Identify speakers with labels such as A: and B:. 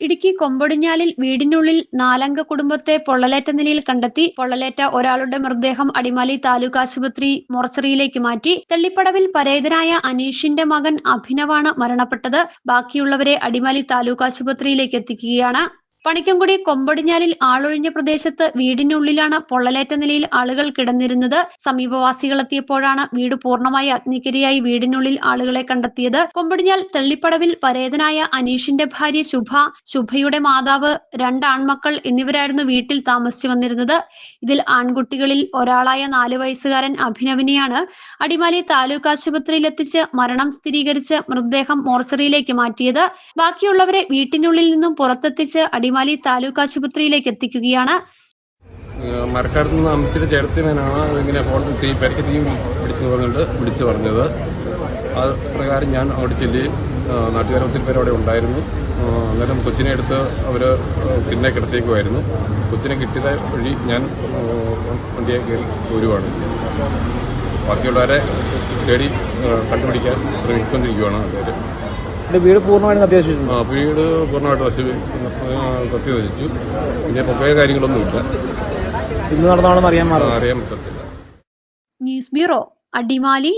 A: ഇടുക്കി കൊമ്പടിഞ്ഞാലിൽ വീടിനുള്ളിൽ നാലംഗ കുടുംബത്തെ പൊള്ളലേറ്റ നിലയിൽ കണ്ടെത്തി പൊള്ളലേറ്റ ഒരാളുടെ മൃതദേഹം അടിമാലി താലൂക്ക് ആശുപത്രി മോർച്ചറിയിലേക്ക് മാറ്റി. തെള്ളിപ്പടവിൽ പരേതനായ അനീഷിന്റെ മകൻ അഭിനവാണ് മരണപ്പെട്ടത്. ബാക്കിയുള്ളവരെ അടിമാലി താലൂക്ക് ആശുപത്രിയിലേക്ക് എത്തിക്കുകയാണ്. പണിക്കൻകുടി കൊമ്പടിഞ്ഞാലിൽ ആളൊഴിഞ്ഞ പ്രദേശത്ത് വീടിനുള്ളിലാണ് പൊള്ളലേറ്റ നിലയിൽ ആളുകൾ കിടന്നിരുന്നത്. സമീപവാസികൾ എത്തിയപ്പോഴാണ് വീട് പൂർണമായി അഗ്നിക്കിരയായി വീടിനുള്ളിൽ ആളുകളെ കണ്ടെത്തിയത്. കൊമ്പടിഞ്ഞാൽ തെള്ളിപ്പടവിൽ പരേതനായ അനീഷിന്റെ ഭാര്യ ശുഭ ശുഭയുടെ മാതാവ് രണ്ട് ആൺമക്കൾ എന്നിവരായിരുന്നു വീട്ടിൽ താമസിച്ചു വന്നിരുന്നത്. ഇതിൽ ആൺകുട്ടികളിൽ ഒരാളായ നാലു വയസ്സുകാരൻ അഭിനവിനെയാണ് അടിമാലി താലൂക്ക് ആശുപത്രിയിൽ എത്തിച്ച് മരണം സ്ഥിരീകരിച്ച് മൃതദേഹം മോർച്ചറിയിലേക്ക് മാറ്റിയത്. ബാക്കിയുള്ളവരെ വീട്ടിനുള്ളിൽ നിന്നും പുറത്തെത്തിച്ച് അടിമാലി താലൂക്ക് ആശുപത്രിയിലേക്ക് എത്തിക്കുകയാണ്.
B: നിന്ന് വിളിച്ചു പ്രകാരം ഞാൻ അവിടെ നാട്ടുകാർ ഒത്തിരി പേര് അവിടെ ഉണ്ടായിരുന്നു. അന്നേരം കൊച്ചിനെ എടുത്ത് അവർ കിണ്ണെ കിടത്തേക്കുമായിരുന്നു കൊച്ചിനെ കിട്ടിയത് വഴി ഞാൻ വണ്ടിയെ കയറി പോരുവാണ്. ബാക്കിയുള്ളവരെ തേടി കണ്ടുപിടിക്കാൻ ശ്രമിച്ചുകൊണ്ടിരിക്കുകയാണ് അവർ
C: വീട് പൂർണമായും അത്യാവശ്യം
B: ആ, വീട് പൂർണമായിട്ട് വശി കത്തി നശിച്ചു പിന്നെ പ്രത്യേക കാര്യങ്ങളൊന്നും ഇല്ല.
C: ഇന്ന് നടന്നാണെന്ന് അറിയാൻ
B: അറിയാൻ പറ്റത്തില്ല.
A: News bureau Adimali